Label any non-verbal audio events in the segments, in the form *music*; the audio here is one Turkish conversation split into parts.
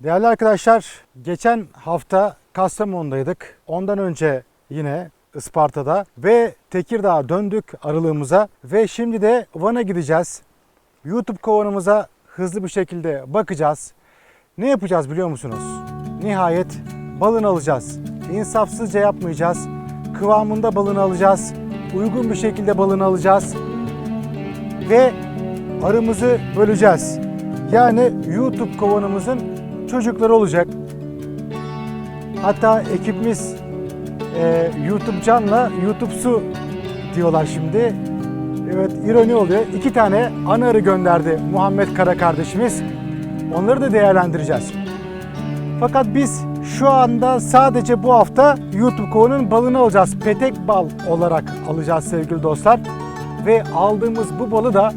Değerli arkadaşlar, geçen hafta Kastamonu'daydık. Ondan önce yine Isparta'da ve Tekirdağ'a döndük aralığımıza ve şimdi de Van'a gideceğiz. YouTube kovanımıza hızlı bir şekilde bakacağız. Ne yapacağız biliyor musunuz? Nihayet balını alacağız. İnsafsızca yapmayacağız. Kıvamında balını alacağız. Uygun bir şekilde balını alacağız. Ve arımızı böleceğiz. Yani YouTube kovanımızın çocukları olacak. Hatta ekibimiz e, YouTube Can'la YouTube Su diyorlar şimdi. Evet ironi oluyor. İki tane ana arı gönderdi Muhammed Kara kardeşimiz. Onları da değerlendireceğiz. Fakat biz şu anda sadece bu hafta YouTube kovanın balını alacağız. Petek bal olarak alacağız sevgili dostlar. Ve aldığımız bu balı da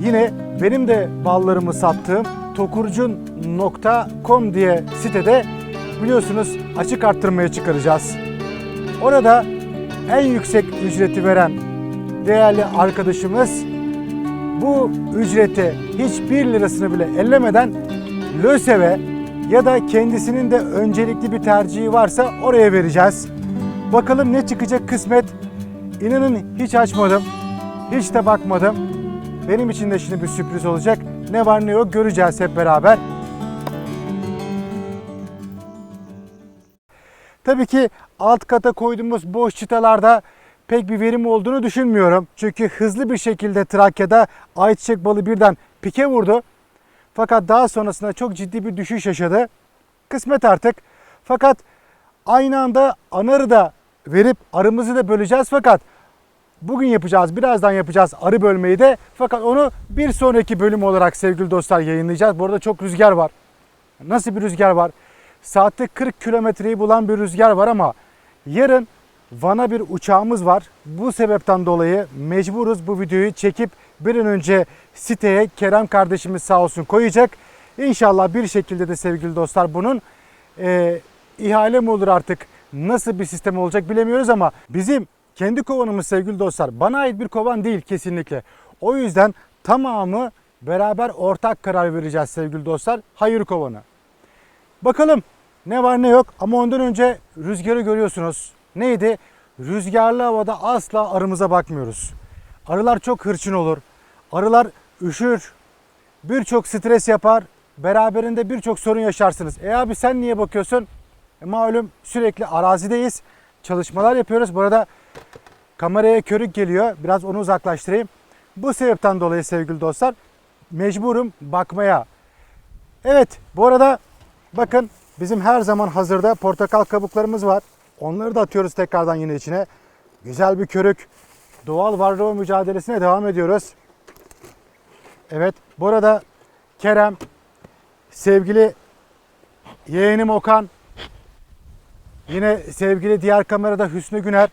yine benim de ballarımı sattığım tokurcun.com diye sitede biliyorsunuz açık arttırmaya çıkaracağız. Orada en yüksek ücreti veren değerli arkadaşımız bu ücreti hiçbir lirasını bile ellemeden LÖSEV'e ya da kendisinin de öncelikli bir tercihi varsa oraya vereceğiz. Bakalım ne çıkacak kısmet. İnanın hiç açmadım. Hiç de bakmadım. Benim için de şimdi bir sürpriz olacak. Ne var ne yok göreceğiz hep beraber. Tabii ki alt kata koyduğumuz boş çıtalarda pek bir verim olduğunu düşünmüyorum. Çünkü hızlı bir şekilde Trakya'da ayçiçek balı birden pike vurdu. Fakat daha sonrasında çok ciddi bir düşüş yaşadı. Kısmet artık. Fakat aynı anda anarı da verip arımızı da böleceğiz. Fakat bugün yapacağız, birazdan yapacağız arı bölmeyi de. Fakat onu bir sonraki bölüm olarak sevgili dostlar yayınlayacağız. Bu arada çok rüzgar var. Nasıl bir rüzgar var? Saatte 40 kilometreyi bulan bir rüzgar var ama yarın Van'a bir uçağımız var. Bu sebepten dolayı mecburuz bu videoyu çekip bir an önce siteye Kerem kardeşimiz sağ olsun koyacak. İnşallah bir şekilde de sevgili dostlar bunun e, ihale mi olur artık nasıl bir sistem olacak bilemiyoruz ama bizim kendi kovanımız sevgili dostlar bana ait bir kovan değil kesinlikle. O yüzden tamamı beraber ortak karar vereceğiz sevgili dostlar. Hayır kovanı. Bakalım ne var ne yok ama ondan önce rüzgarı görüyorsunuz. Neydi? Rüzgarlı havada asla arımıza bakmıyoruz. Arılar çok hırçın olur. Arılar üşür. Birçok stres yapar. Beraberinde birçok sorun yaşarsınız. E abi sen niye bakıyorsun? E malum sürekli arazideyiz. Çalışmalar yapıyoruz. Bu arada kameraya körük geliyor. Biraz onu uzaklaştırayım. Bu sebepten dolayı sevgili dostlar mecburum bakmaya. Evet bu arada bakın bizim her zaman hazırda portakal kabuklarımız var. Onları da atıyoruz tekrardan yine içine. Güzel bir körük. Doğal varlığı mücadelesine devam ediyoruz. Evet bu arada Kerem, sevgili yeğenim Okan, yine sevgili diğer kamerada Hüsnü Güner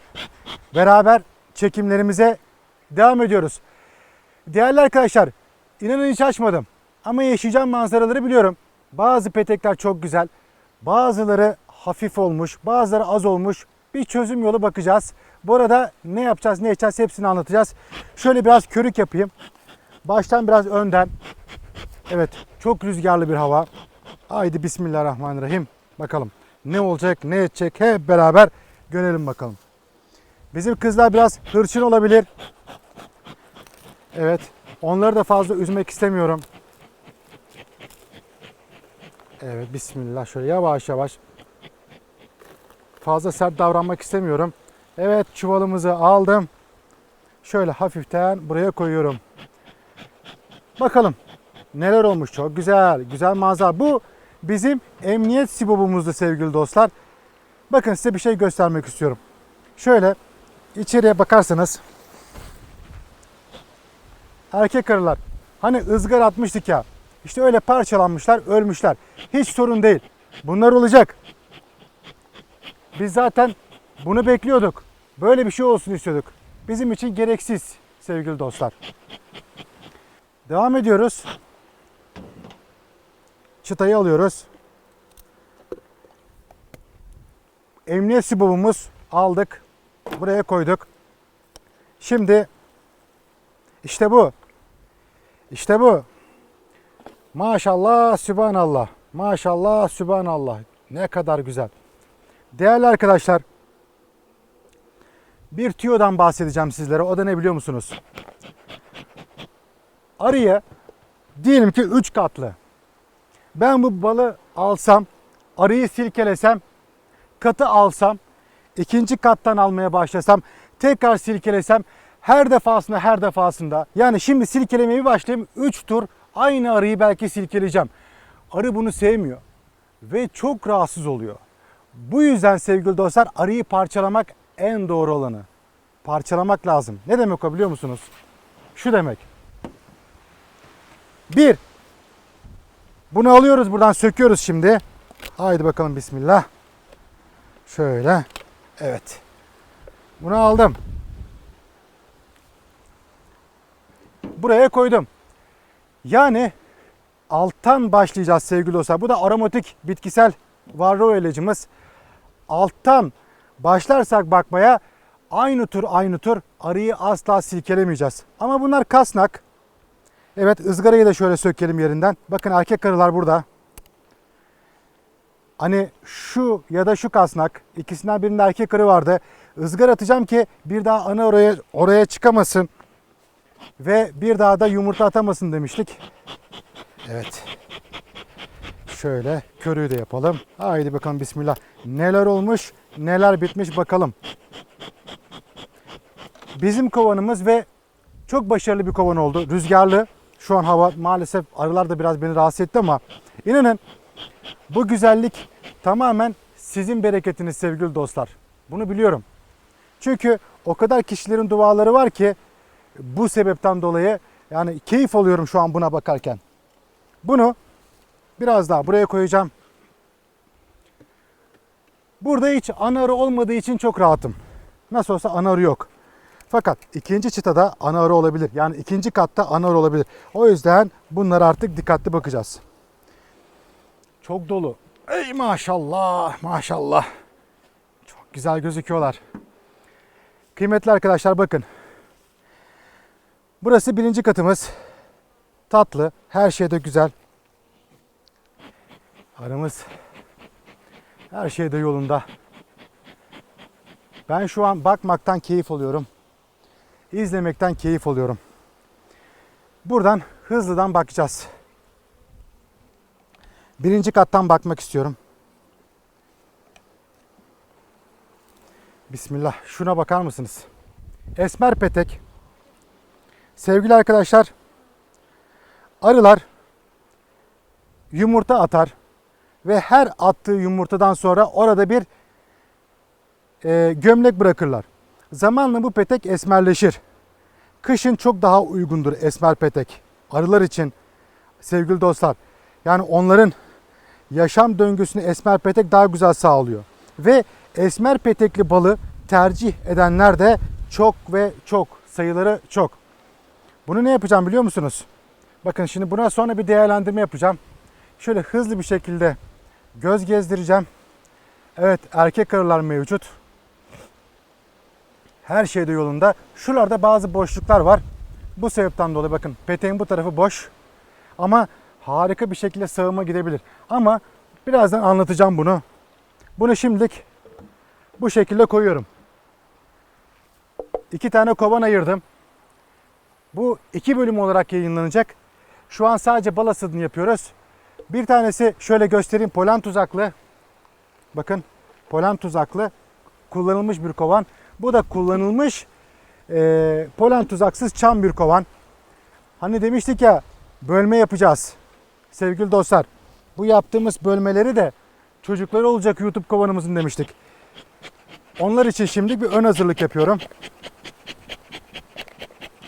beraber çekimlerimize devam ediyoruz. Değerli arkadaşlar, inanın hiç açmadım. Ama yaşayacağım manzaraları biliyorum. Bazı petekler çok güzel. Bazıları hafif olmuş, bazıları az olmuş. Bir çözüm yolu bakacağız. Bu arada ne yapacağız, ne edeceğiz hepsini anlatacağız. Şöyle biraz körük yapayım. Baştan biraz önden. Evet, çok rüzgarlı bir hava. Haydi Bismillahirrahmanirrahim. Bakalım ne olacak, ne edecek hep beraber görelim bakalım. Bizim kızlar biraz hırçın olabilir. Evet, onları da fazla üzmek istemiyorum. Evet, Bismillah şöyle yavaş yavaş. Fazla sert davranmak istemiyorum. Evet, çuvalımızı aldım. Şöyle hafiften buraya koyuyorum. Bakalım neler olmuş. Çok güzel. Güzel manzara. Bu bizim emniyet sibobumuzdu sevgili dostlar. Bakın size bir şey göstermek istiyorum. Şöyle içeriye bakarsanız erkek arılar hani ızgara atmıştık ya işte öyle parçalanmışlar ölmüşler. Hiç sorun değil. Bunlar olacak. Biz zaten bunu bekliyorduk. Böyle bir şey olsun istiyorduk. Bizim için gereksiz sevgili dostlar. Devam ediyoruz. Çıtayı alıyoruz. Emniyet sibobumuz aldık. Buraya koyduk. Şimdi işte bu. İşte bu. Maşallah, sübhanallah. Maşallah, sübhanallah. Ne kadar güzel. Değerli arkadaşlar, bir tüyodan bahsedeceğim sizlere. O da ne biliyor musunuz? Arıya diyelim ki 3 katlı. Ben bu balı alsam, arıyı silkelesem, katı alsam, ikinci kattan almaya başlasam, tekrar silkelesem, her defasında her defasında yani şimdi silkelemeye başlayayım 3 tur aynı arıyı belki silkeleyeceğim. Arı bunu sevmiyor ve çok rahatsız oluyor. Bu yüzden sevgili dostlar arıyı parçalamak en doğru olanı. Parçalamak lazım. Ne demek o biliyor musunuz? Şu demek. Bir, bunu alıyoruz buradan söküyoruz şimdi. Haydi bakalım bismillah. Şöyle. Evet. Bunu aldım. Buraya koydum. Yani alttan başlayacağız sevgili dostlar. Bu da aromatik bitkisel varroa ilacımız. Alttan başlarsak bakmaya aynı tur aynı tur arıyı asla silkelemeyeceğiz. Ama bunlar kasnak. Evet ızgarayı da şöyle sökelim yerinden. Bakın erkek arılar burada. Hani şu ya da şu kasnak ikisinden birinde erkek arı vardı. Izgara atacağım ki bir daha ana oraya oraya çıkamasın ve bir daha da yumurta atamasın demiştik. Evet. Şöyle körüğü de yapalım. Haydi bakalım bismillah. Neler olmuş, neler bitmiş bakalım. Bizim kovanımız ve çok başarılı bir kovan oldu. Rüzgarlı. Şu an hava maalesef arılar da biraz beni rahatsız etti ama inanın bu güzellik tamamen sizin bereketiniz sevgili dostlar. Bunu biliyorum. Çünkü o kadar kişilerin duaları var ki bu sebepten dolayı yani keyif alıyorum şu an buna bakarken. Bunu biraz daha buraya koyacağım. Burada hiç ana arı olmadığı için çok rahatım. Nasıl olsa ana arı yok. Fakat ikinci çıtada ana arı olabilir. Yani ikinci katta ana arı olabilir. O yüzden bunlara artık dikkatli bakacağız. Çok dolu. Ey maşallah maşallah. Çok güzel gözüküyorlar. Kıymetli arkadaşlar bakın. Burası birinci katımız. Tatlı. Her şey de güzel. Aramız her şey de yolunda. Ben şu an bakmaktan keyif alıyorum. İzlemekten keyif alıyorum. Buradan hızlıdan bakacağız. Birinci kattan bakmak istiyorum. Bismillah. Şuna bakar mısınız? Esmer petek. Sevgili arkadaşlar, arılar yumurta atar ve her attığı yumurtadan sonra orada bir e, gömlek bırakırlar. Zamanla bu petek esmerleşir. Kışın çok daha uygundur esmer petek. Arılar için sevgili dostlar. Yani onların yaşam döngüsünü esmer petek daha güzel sağlıyor. Ve esmer petekli balı tercih edenler de çok ve çok sayıları çok. Bunu ne yapacağım biliyor musunuz? Bakın şimdi buna sonra bir değerlendirme yapacağım. Şöyle hızlı bir şekilde göz gezdireceğim. Evet erkek arılar mevcut. Her şey de yolunda. Şuralarda bazı boşluklar var. Bu sebepten dolayı bakın peteğin bu tarafı boş. Ama harika bir şekilde sağıma gidebilir. Ama birazdan anlatacağım bunu. Bunu şimdilik bu şekilde koyuyorum. İki tane kovan ayırdım. Bu iki bölüm olarak yayınlanacak. Şu an sadece bal hasadını yapıyoruz. Bir tanesi şöyle göstereyim polen tuzaklı. Bakın polen tuzaklı kullanılmış bir kovan. Bu da kullanılmış e, polen tuzaksız çam bir kovan. Hani demiştik ya bölme yapacağız. Sevgili dostlar bu yaptığımız bölmeleri de çocukları olacak YouTube kovanımızın demiştik. Onlar için şimdi bir ön hazırlık yapıyorum.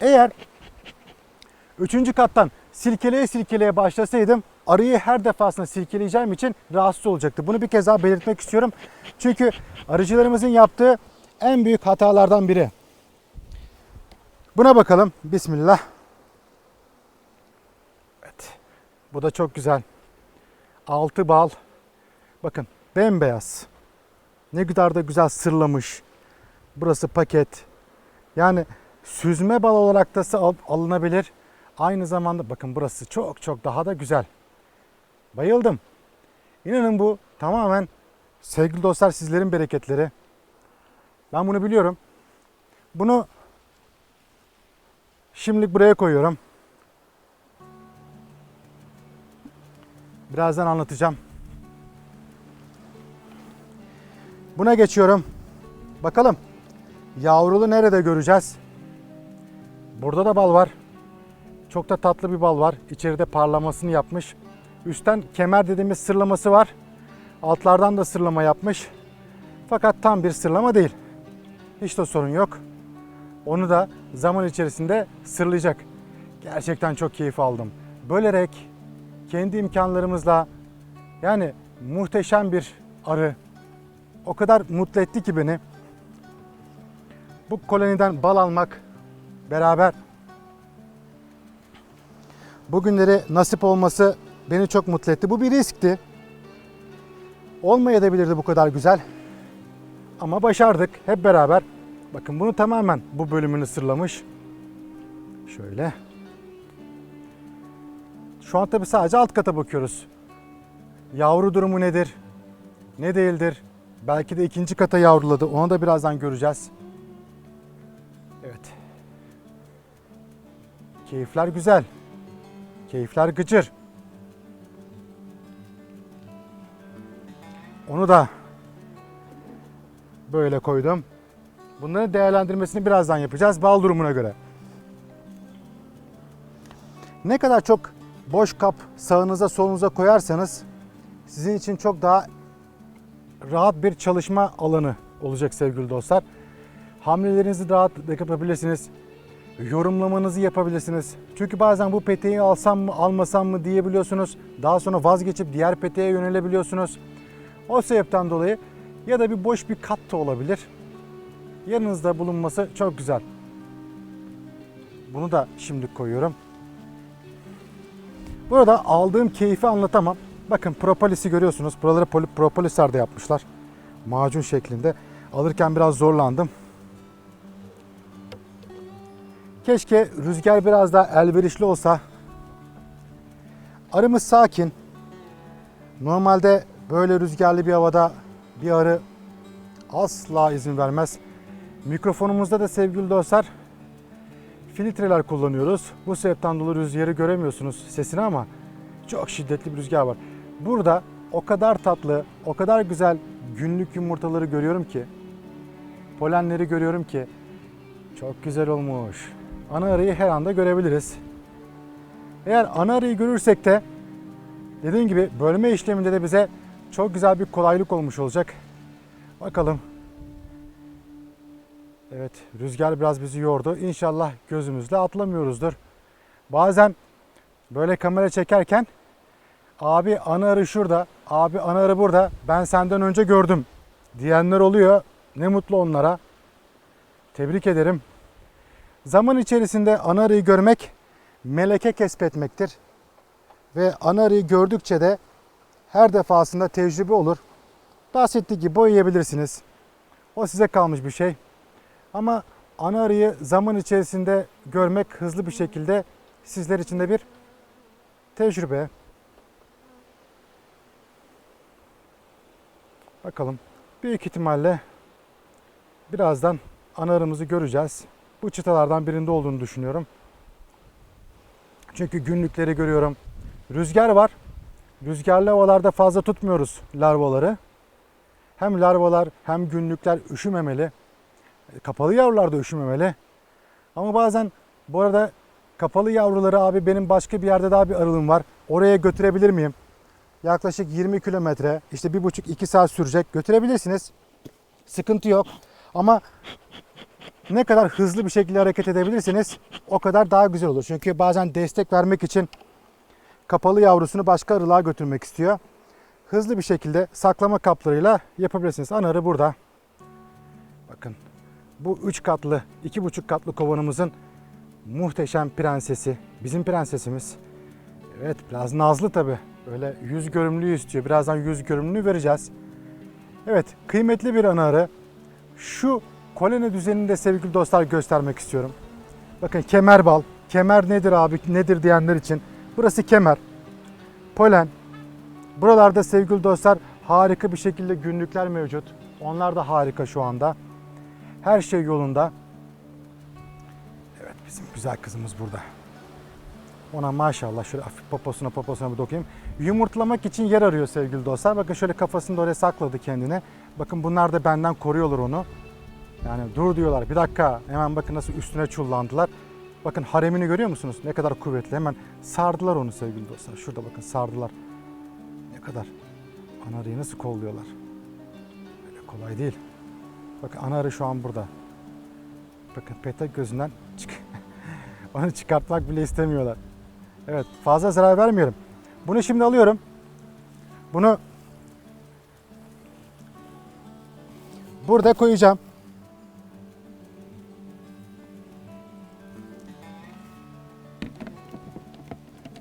Eğer üçüncü kattan silkeleye silkeleye başlasaydım arıyı her defasında silkeleyeceğim için rahatsız olacaktı. Bunu bir kez daha belirtmek istiyorum. Çünkü arıcılarımızın yaptığı en büyük hatalardan biri. Buna bakalım. Bismillah. Evet. Bu da çok güzel. Altı bal. Bakın bembeyaz. Ne kadar da güzel sırlamış. Burası paket. Yani süzme bal olarak da al- alınabilir. Aynı zamanda bakın burası çok çok daha da güzel. Bayıldım. İnanın bu tamamen sevgili dostlar sizlerin bereketleri. Ben bunu biliyorum. Bunu şimdilik buraya koyuyorum. Birazdan anlatacağım. Buna geçiyorum. Bakalım yavrulu nerede göreceğiz? Burada da bal var. Çok da tatlı bir bal var. İçeride parlamasını yapmış. Üstten kemer dediğimiz sırlaması var. Altlardan da sırlama yapmış. Fakat tam bir sırlama değil. Hiç de sorun yok. Onu da zaman içerisinde sırlayacak. Gerçekten çok keyif aldım. Bölerek kendi imkanlarımızla yani muhteşem bir arı. O kadar mutlu etti ki beni. Bu koloniden bal almak beraber bugünleri nasip olması beni çok mutlu etti. Bu bir riskti. Olmayabilirdi bu kadar güzel. Ama başardık hep beraber. Bakın bunu tamamen bu bölümünü sırlamış. Şöyle. Şu an tabi sadece alt kata bakıyoruz. Yavru durumu nedir? Ne değildir? Belki de ikinci kata yavruladı. Onu da birazdan göreceğiz. Evet. Keyifler güzel. Keyifler gıcır. Onu da böyle koydum. Bunların değerlendirmesini birazdan yapacağız bal durumuna göre. Ne kadar çok boş kap sağınıza solunuza koyarsanız sizin için çok daha rahat bir çalışma alanı olacak sevgili dostlar. Hamlelerinizi rahat yapabilirsiniz. Yorumlamanızı yapabilirsiniz. Çünkü bazen bu peteği alsam mı almasam mı diyebiliyorsunuz. Daha sonra vazgeçip diğer peteğe yönelebiliyorsunuz. O sebepten dolayı ya da bir boş bir kat da olabilir. Yanınızda bulunması çok güzel. Bunu da şimdi koyuyorum. Burada aldığım keyfi anlatamam. Bakın propolisi görüyorsunuz. Buraları poli- propolisler de yapmışlar. Macun şeklinde. Alırken biraz zorlandım. Keşke rüzgar biraz daha elverişli olsa. Arımız sakin. Normalde böyle rüzgarlı bir havada bir arı asla izin vermez. Mikrofonumuzda da sevgili dostlar filtreler kullanıyoruz. Bu sebepten dolayı rüzgarı göremiyorsunuz sesini ama çok şiddetli bir rüzgar var. Burada o kadar tatlı, o kadar güzel günlük yumurtaları görüyorum ki, polenleri görüyorum ki çok güzel olmuş. Ana arıyı her anda görebiliriz. Eğer ana arıyı görürsek de dediğim gibi bölme işleminde de bize çok güzel bir kolaylık olmuş olacak. Bakalım. Evet rüzgar biraz bizi yordu. İnşallah gözümüzle atlamıyoruzdur. Bazen böyle kamera çekerken abi ana arı şurada, abi ana arı burada ben senden önce gördüm diyenler oluyor. Ne mutlu onlara. Tebrik ederim. Zaman içerisinde ana arıyı görmek meleke kesbetmektir. Ve ana arıyı gördükçe de her defasında tecrübe olur. Bahsettiği gibi boyayabilirsiniz. O size kalmış bir şey. Ama ana arıyı zaman içerisinde görmek hızlı bir şekilde sizler için de bir tecrübe. Bakalım. Büyük ihtimalle birazdan ana arımızı göreceğiz. Bu çıtalardan birinde olduğunu düşünüyorum. Çünkü günlükleri görüyorum. Rüzgar var. Rüzgarlı havalarda fazla tutmuyoruz larvaları. Hem larvalar hem günlükler üşümemeli. Kapalı yavrular da üşümemeli. Ama bazen bu arada kapalı yavruları abi benim başka bir yerde daha bir arılığım var. Oraya götürebilir miyim? Yaklaşık 20 kilometre işte bir buçuk iki saat sürecek. Götürebilirsiniz. Sıkıntı yok. Ama ne kadar hızlı bir şekilde hareket edebilirsiniz o kadar daha güzel olur. Çünkü bazen destek vermek için kapalı yavrusunu başka arılığa götürmek istiyor. Hızlı bir şekilde saklama kaplarıyla yapabilirsiniz. Ana arı burada. Bakın bu 3 katlı, 2,5 katlı kovanımızın muhteşem prensesi. Bizim prensesimiz. Evet biraz nazlı tabi. Öyle yüz görümlüğü istiyor. Birazdan yüz görümlüğü vereceğiz. Evet kıymetli bir ana arı. Şu koloni düzenini de sevgili dostlar göstermek istiyorum. Bakın kemer bal. Kemer nedir abi nedir diyenler için. Burası kemer. Polen. Buralarda sevgili dostlar harika bir şekilde günlükler mevcut. Onlar da harika şu anda. Her şey yolunda. Evet bizim güzel kızımız burada. Ona maşallah şöyle hafif poposuna poposuna bir dokuyayım. Yumurtlamak için yer arıyor sevgili dostlar. Bakın şöyle kafasını da oraya sakladı kendine. Bakın bunlar da benden koruyorlar onu. Yani dur diyorlar bir dakika hemen bakın nasıl üstüne çullandılar. Bakın haremini görüyor musunuz? Ne kadar kuvvetli. Hemen sardılar onu sevgili dostlar. Şurada bakın sardılar. Ne kadar. Ana arıyı nasıl kolluyorlar. Öyle kolay değil. Bakın ana arı şu an burada. Bakın petek gözünden çık. *laughs* onu çıkartmak bile istemiyorlar. Evet fazla zarar vermiyorum. Bunu şimdi alıyorum. Bunu burada koyacağım.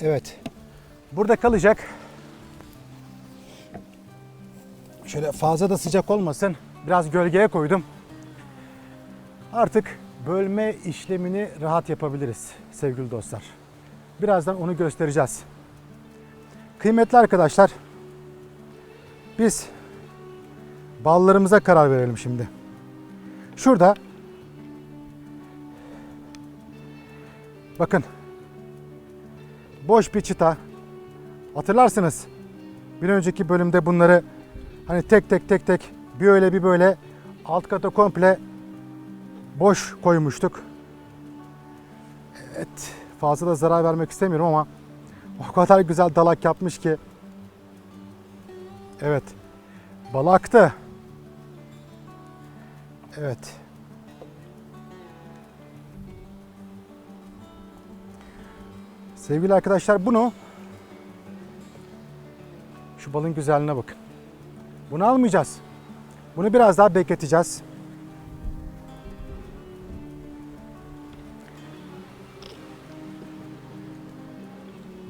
Evet. Burada kalacak. Şöyle fazla da sıcak olmasın. Biraz gölgeye koydum. Artık bölme işlemini rahat yapabiliriz sevgili dostlar. Birazdan onu göstereceğiz. Kıymetli arkadaşlar, biz ballarımıza karar verelim şimdi. Şurada bakın boş bir çıta. Hatırlarsınız bir önceki bölümde bunları hani tek tek tek tek bir öyle bir böyle alt kata komple boş koymuştuk. Evet fazla da zarar vermek istemiyorum ama o kadar güzel dalak yapmış ki. Evet balaktı. Evet. Sevgili arkadaşlar bunu şu balın güzelliğine bakın. Bunu almayacağız. Bunu biraz daha bekleteceğiz.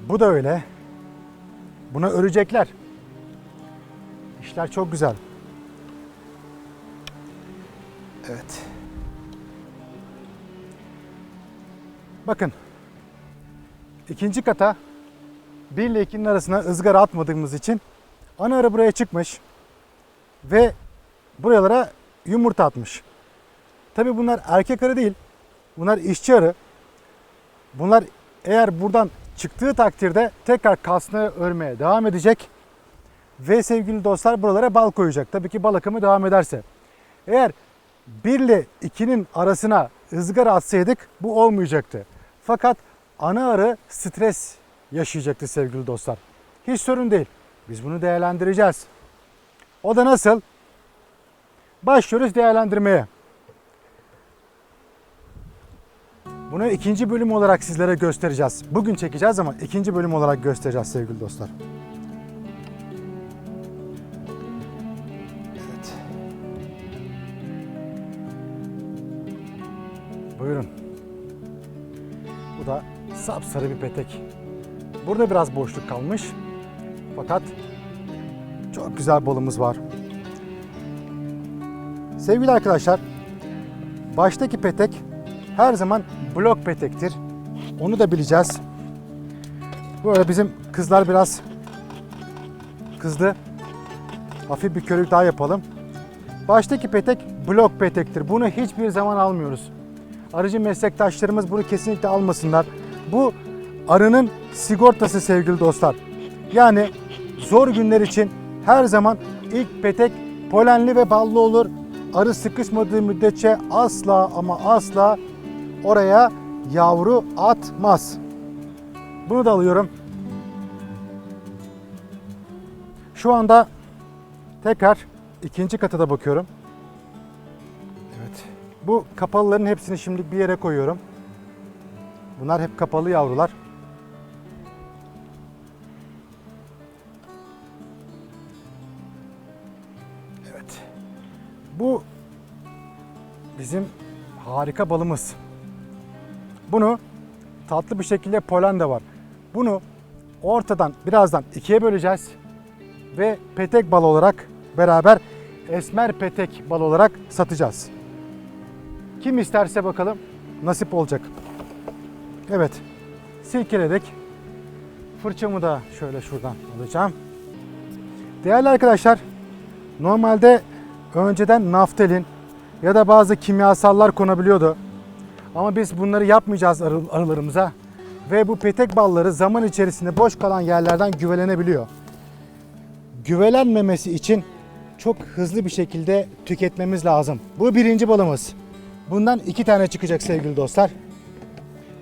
Bu da öyle. Buna örecekler. İşler çok güzel. Evet. Bakın. İkinci kata 1 ile 2'nin arasına ızgara atmadığımız için ana arı buraya çıkmış ve buralara yumurta atmış. Tabi bunlar erkek arı değil. Bunlar işçi arı. Bunlar eğer buradan çıktığı takdirde tekrar kasını örmeye devam edecek. Ve sevgili dostlar buralara bal koyacak. Tabii ki bal akımı devam ederse. Eğer 1 ile 2'nin arasına ızgara atsaydık bu olmayacaktı. Fakat ana arı stres yaşayacaktı sevgili dostlar. Hiç sorun değil. Biz bunu değerlendireceğiz. O da nasıl? Başlıyoruz değerlendirmeye. Bunu ikinci bölüm olarak sizlere göstereceğiz. Bugün çekeceğiz ama ikinci bölüm olarak göstereceğiz sevgili dostlar. Sapsarı bir petek. Burada biraz boşluk kalmış. Fakat çok güzel balımız var. Sevgili arkadaşlar, baştaki petek her zaman blok petektir. Onu da bileceğiz. Böyle bizim kızlar biraz kızdı. Hafif bir körük daha yapalım. Baştaki petek blok petektir. Bunu hiçbir zaman almıyoruz. Arıcı meslektaşlarımız bunu kesinlikle almasınlar. Bu arının sigortası sevgili dostlar. Yani zor günler için her zaman ilk petek polenli ve ballı olur. Arı sıkışmadığı müddetçe asla ama asla oraya yavru atmaz. Bunu da alıyorum. Şu anda tekrar ikinci kata da bakıyorum. Evet. Bu kapalıların hepsini şimdi bir yere koyuyorum. Bunlar hep kapalı yavrular. Evet. Bu bizim harika balımız. Bunu tatlı bir şekilde polen de var. Bunu ortadan birazdan ikiye böleceğiz ve petek bal olarak beraber esmer petek bal olarak satacağız. Kim isterse bakalım nasip olacak. Evet silkeledik. Fırçamı da şöyle şuradan alacağım. Değerli arkadaşlar, normalde önceden naftalin ya da bazı kimyasallar konabiliyordu. Ama biz bunları yapmayacağız arı- arılarımıza. Ve bu petek balları zaman içerisinde boş kalan yerlerden güvelenebiliyor. Güvelenmemesi için çok hızlı bir şekilde tüketmemiz lazım. Bu birinci balımız. Bundan iki tane çıkacak sevgili dostlar.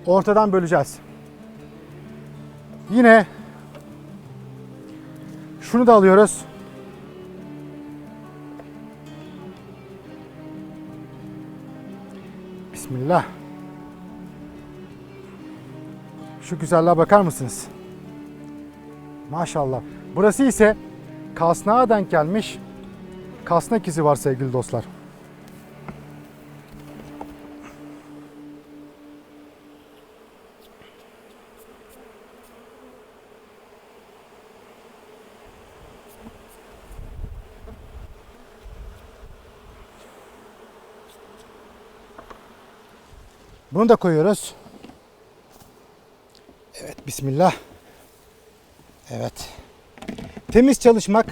Ortadan böleceğiz. Yine şunu da alıyoruz. Bismillah. Şu güzelliğe bakar mısınız? Maşallah. Burası ise kasnağa denk gelmiş. Kasnak izi var sevgili dostlar. Bunu da koyuyoruz. Evet, bismillah. Evet. Temiz çalışmak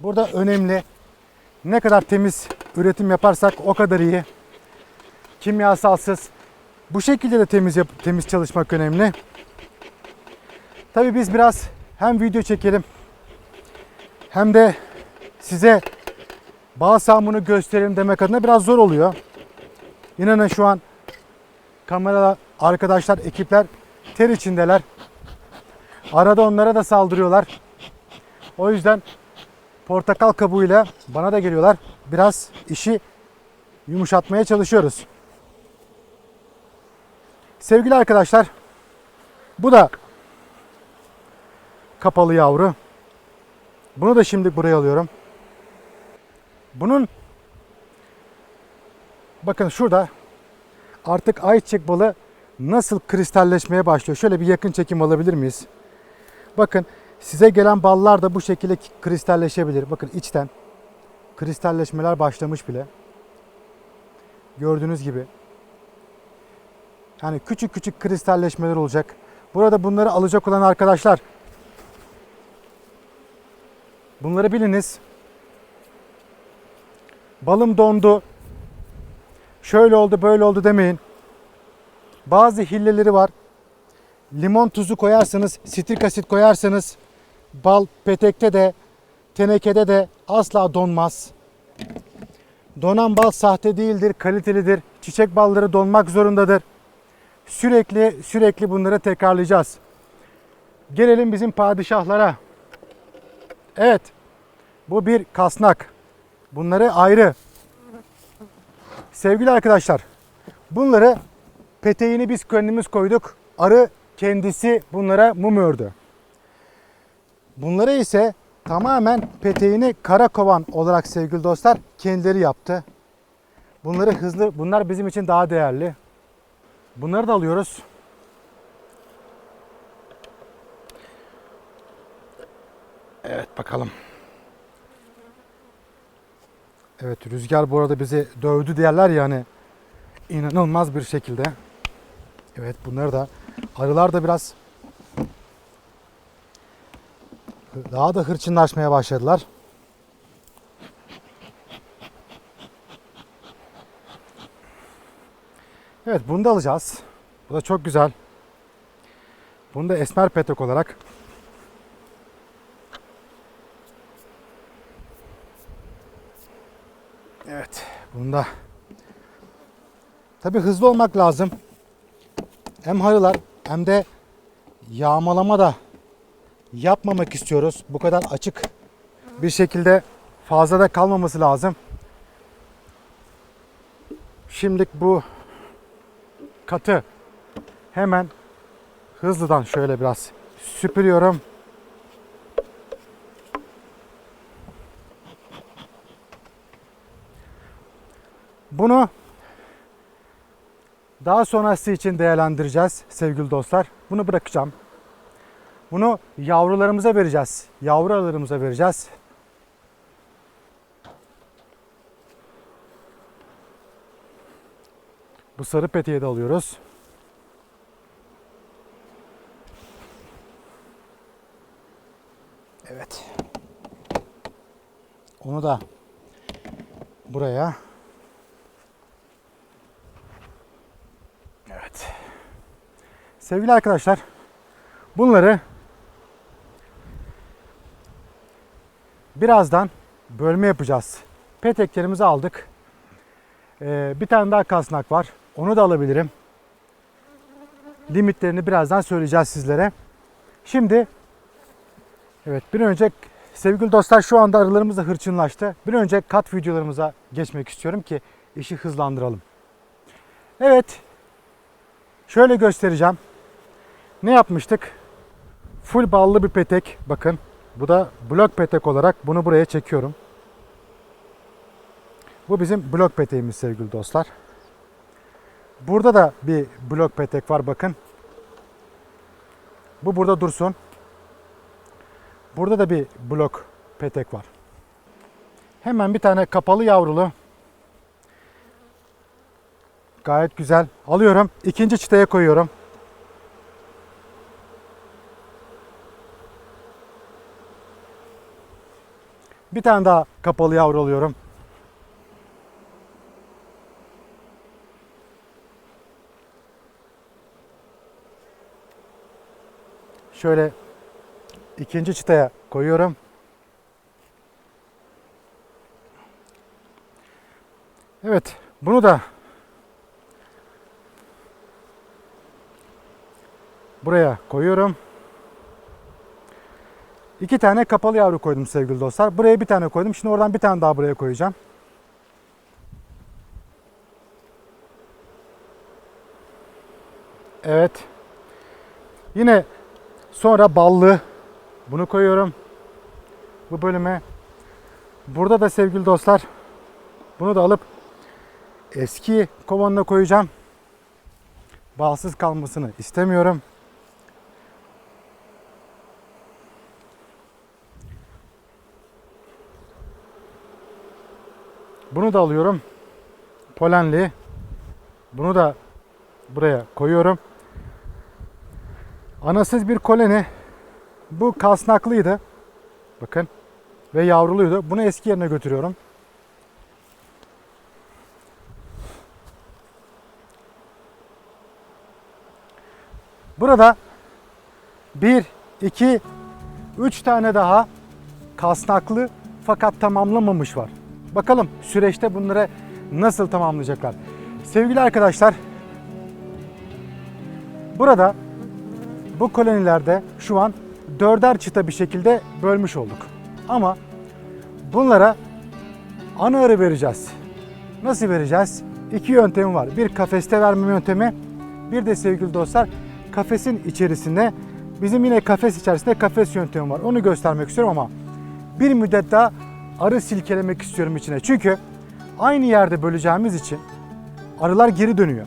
burada önemli. Ne kadar temiz üretim yaparsak o kadar iyi. Kimyasalsız. Bu şekilde de temiz yap- temiz çalışmak önemli. Tabii biz biraz hem video çekelim hem de size bağ sağımını gösterelim demek adına biraz zor oluyor. İnanın şu an kamera arkadaşlar, ekipler ter içindeler. Arada onlara da saldırıyorlar. O yüzden portakal kabuğuyla bana da geliyorlar. Biraz işi yumuşatmaya çalışıyoruz. Sevgili arkadaşlar, bu da kapalı yavru. Bunu da şimdi buraya alıyorum. Bunun bakın şurada artık ayçiçek balı nasıl kristalleşmeye başlıyor? Şöyle bir yakın çekim alabilir miyiz? Bakın size gelen ballar da bu şekilde kristalleşebilir. Bakın içten kristalleşmeler başlamış bile. Gördüğünüz gibi. Yani küçük küçük kristalleşmeler olacak. Burada bunları alacak olan arkadaşlar bunları biliniz. Balım dondu. Şöyle oldu, böyle oldu demeyin. Bazı hilleleri var. Limon tuzu koyarsanız, sitrik asit koyarsanız bal petekte de tenekede de asla donmaz. Donan bal sahte değildir, kalitelidir. Çiçek balları donmak zorundadır. Sürekli sürekli bunları tekrarlayacağız. Gelelim bizim padişahlara. Evet. Bu bir kasnak. Bunları ayrı. Sevgili arkadaşlar, bunları peteğini biz kendimiz koyduk. Arı kendisi bunlara mum ördü. Bunları ise tamamen peteğini kara kovan olarak sevgili dostlar kendileri yaptı. Bunları hızlı, bunlar bizim için daha değerli. Bunları da alıyoruz. Evet bakalım. Evet rüzgar bu arada bizi dövdü derler ya hani inanılmaz bir şekilde. Evet bunları da arılar da biraz daha da hırçınlaşmaya başladılar. Evet bunu da alacağız. Bu da çok güzel. Bunu da esmer petek olarak Evet, bunda tabi hızlı olmak lazım. Hem harılar hem de yağmalama da yapmamak istiyoruz. Bu kadar açık bir şekilde fazla da kalmaması lazım. Şimdilik bu katı hemen hızlıdan şöyle biraz süpürüyorum. Bunu daha sonrası için değerlendireceğiz sevgili dostlar. Bunu bırakacağım. Bunu yavrularımıza vereceğiz. Yavru arılarımıza vereceğiz. Bu sarı peteği de alıyoruz. Evet. Onu da buraya. Sevgili arkadaşlar, bunları birazdan bölme yapacağız. Peteklerimizi aldık. Ee, bir tane daha kasnak var. Onu da alabilirim. Limitlerini birazdan söyleyeceğiz sizlere. Şimdi evet bir önce sevgili dostlar şu anda arılarımız da hırçınlaştı. Bir önce kat videolarımıza geçmek istiyorum ki işi hızlandıralım. Evet. Şöyle göstereceğim. Ne yapmıştık? Full ballı bir petek. Bakın. Bu da blok petek olarak bunu buraya çekiyorum. Bu bizim blok peteğimiz sevgili dostlar. Burada da bir blok petek var bakın. Bu burada dursun. Burada da bir blok petek var. Hemen bir tane kapalı yavrulu. Gayet güzel. Alıyorum. İkinci çıtaya koyuyorum. Bir tane daha kapalı yavru alıyorum. Şöyle ikinci çıtaya koyuyorum. Evet, bunu da buraya koyuyorum. İki tane kapalı yavru koydum sevgili dostlar. Buraya bir tane koydum. Şimdi oradan bir tane daha buraya koyacağım. Evet. Yine sonra ballı bunu koyuyorum. Bu bölüme. Burada da sevgili dostlar bunu da alıp eski kovanına koyacağım. Balsız kalmasını istemiyorum. Bunu da alıyorum. Polenli. Bunu da buraya koyuyorum. Anasız bir koloni. Bu kasnaklıydı. Bakın. Ve yavruluydu. Bunu eski yerine götürüyorum. Burada 1, 2, 3 tane daha kasnaklı fakat tamamlamamış var. Bakalım süreçte bunları nasıl tamamlayacaklar. Sevgili arkadaşlar, burada bu kolonilerde şu an dörder çıta bir şekilde bölmüş olduk. Ama bunlara ana arı vereceğiz. Nasıl vereceğiz? İki yöntemi var. Bir kafeste verme yöntemi, bir de sevgili dostlar kafesin içerisinde bizim yine kafes içerisinde kafes yöntemi var. Onu göstermek istiyorum ama bir müddet daha arı silkelemek istiyorum içine. Çünkü aynı yerde böleceğimiz için arılar geri dönüyor.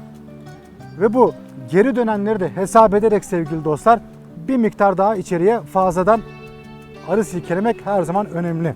Ve bu geri dönenleri de hesap ederek sevgili dostlar bir miktar daha içeriye fazladan arı silkelemek her zaman önemli.